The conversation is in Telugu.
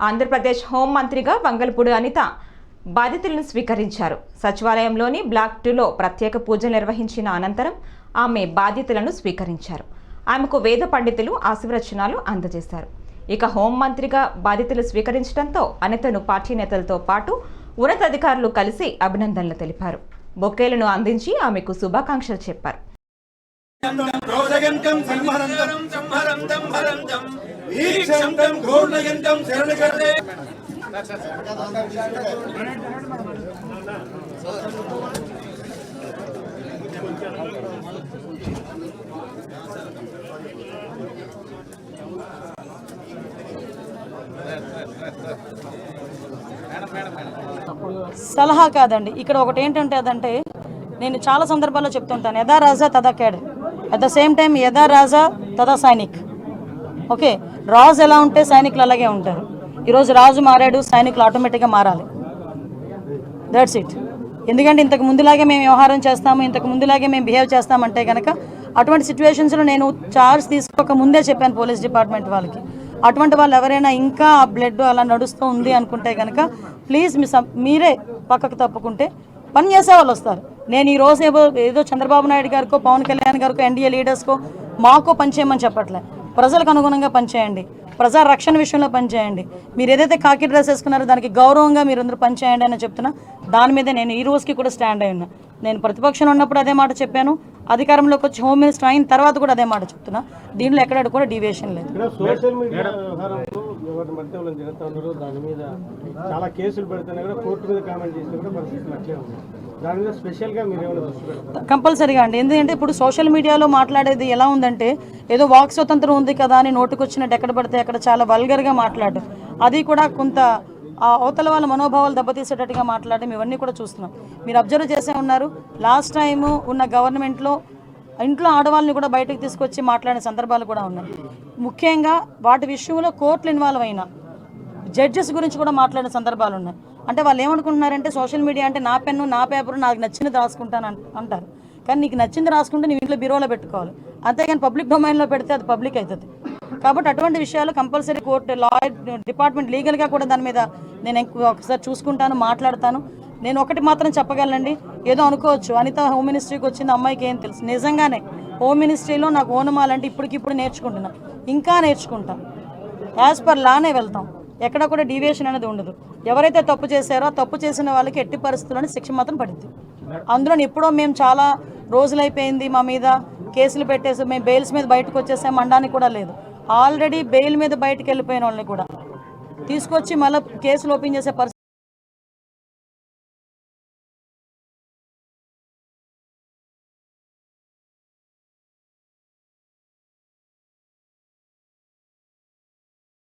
ఆంధ్రప్రదేశ్ హోంమంత్రిగా వంగల్పూడి అనిత బాధితులను స్వీకరించారు సచివాలయంలోని బ్లాక్ టూలో ప్రత్యేక పూజలు నిర్వహించిన అనంతరం ఆమె బాధితులను స్వీకరించారు ఆమెకు వేద పండితులు ఆశీర్వచనాలు అందజేశారు ఇక హోంమంత్రిగా బాధితులు స్వీకరించడంతో అనితను పార్టీ నేతలతో పాటు ఉన్నతాధికారులు కలిసి అభినందనలు తెలిపారు బొకేలను అందించి ఆమెకు శుభాకాంక్షలు చెప్పారు వీక్షంతం సలహా కాదండి. ఇక్కడ ఒకటి ఏంటంటే అదంటే నేను చాలా సందర్భాల్లో చెప్తుంటాను యథా రాజా తదా cadre at the same time యథా రాజా తదా సైనిక్. ఓకే రాజు ఎలా ఉంటే సైనికులు అలాగే ఉంటారు. ఈరోజు రాజు మారాడు సైనికులు ఆటోమేటిక్గా మారాలి. దట్స్ ఇట్ ఎందుకంటే ఇంతకు ముందులాగే మేము వ్యవహారం చేస్తాము ఇంతకు ముందులాగే మేము బిహేవ్ చేస్తామంటే కనుక అటువంటి సిచ్యువేషన్స్లో నేను చార్జ్ తీసుకోక ముందే చెప్పాను పోలీస్ డిపార్ట్మెంట్ వాళ్ళకి. అటువంటి వాళ్ళు ఎవరైనా ఇంకా ఆ బ్లడ్ అలా నడుస్తూ ఉంది అనుకుంటే కనుక ప్లీజ్ మీ మీరే పక్కకు తప్పుకుంటే పని చేసే వాళ్ళు వస్తారు. నేను ఈ రోజు ఏదో ఏదో చంద్రబాబు నాయుడు గారికో పవన్ కళ్యాణ్ గారికో ఎన్డీఏ లీడర్స్కో మాకో పని చేయమని చెప్పట్లే. ప్రజలకు అనుగుణంగా పనిచేయండి. ప్రజా రక్షణ విషయంలో పనిచేయండి. మీరు ఏదైతే కాకి డ్రెస్ వేసుకున్నారో దానికి గౌరవంగా మీరు అందరూ పనిచేయండి అని చెప్తున్నా. దాని మీద నేను ఈ రోజుకి కూడా స్టాండ్ అయి ఉన్నా. నేను ప్రతిపక్షంలో ఉన్నప్పుడు అదే మాట చెప్పాను. అధికారంలోకి వచ్చి హోమ్ మినిస్టర్ అయిన తర్వాత కూడా అదే మాట చెప్తున్నా. దీనిలో ఎక్కడ కూడా డీవియేషన్ లేదు. కంపల్సరీగా అండి. ఎందుకంటే ఇప్పుడు సోషల్ మీడియాలో మాట్లాడేది ఎలా ఉందంటే ఏదో వాక్ స్వతంత్రం ఉంది కదా అని నోటుకొచ్చినట్టు ఎక్కడ పడితే అక్కడ చాలా వల్గర్గా మాట్లాడడం. అది కూడా కొంత ఆ అవతల వాళ్ళ మనోభావాలు దెబ్బతీసేటట్టుగా మాట్లాడడం ఇవన్నీ కూడా చూస్తున్నాం. మీరు అబ్జర్వ్ చేసే ఉన్నారు. లాస్ట్ టైం ఉన్న గవర్నమెంట్లో ఇంట్లో ఆడవాళ్ళని కూడా బయటకు తీసుకొచ్చి మాట్లాడే సందర్భాలు కూడా ఉన్నాయి. ముఖ్యంగా వాటి విషయంలో కోర్టులు ఇన్వాల్వ్ అయినా జడ్జెస్ గురించి కూడా మాట్లాడిన సందర్భాలు ఉన్నాయి. అంటే వాళ్ళు ఏమనుకుంటున్నారంటే సోషల్ మీడియా అంటే నా పెన్ను నా పేపర్ నాకు నచ్చినది రాసుకుంటాను అంట- అంటారు. కానీ నీకు నచ్చింది రాసుకుంటే నీ ఇంట్లో బీరోలో పెట్టుకోవాలి. అంతేగాని పబ్లిక్ డొమైన్లో పెడితే అది పబ్లిక్ అవుతుంది. కాబట్టి అటువంటి విషయాలు కంపల్సరీ కోర్టు లా డిపార్ట్మెంట్ లీగల్గా కూడా దాని మీద నేను ఒకసారి చూసుకుంటాను మాట్లాడతాను. నేను ఒకటి మాత్రం చెప్పగలండి ఏదో అనుకోవచ్చు. అనిత హోమ్ మినిస్ట్రీకి వచ్చింది అమ్మాయికి ఏం తెలుసు. నిజంగానే హోమ్ మినిస్ట్రీలో నాకు ఓనమాలంటే ఇప్పటికిప్పుడు నేర్చుకుంటున్నా. ఇంకా నేర్చుకుంటాం. యాజ్ పర్ లానే వెళ్తాం. ఎక్కడ కూడా డీవియేషన్ అనేది ఉండదు. ఎవరైతే తప్పు చేశారో తప్పు చేసిన వాళ్ళకి ఎట్టి పరిస్థితుల్లోనే శిక్ష మాత్రం పడింది అందులో ఎప్పుడో మేము చాలా రోజులైపోయింది మా మీద. కేసులు పెట్టేసి మేము బెయిల్స్ మీద బయటకు వచ్చేసాం అనడానికి కూడా లేదు. ఆల్రెడీ బెయిల్ మీద బయటకు వెళ్ళిపోయిన వాళ్ళని కూడా. తీసుకొచ్చి మళ్ళీ కేసులు ఓపెన్ చేసే పరిస్థితి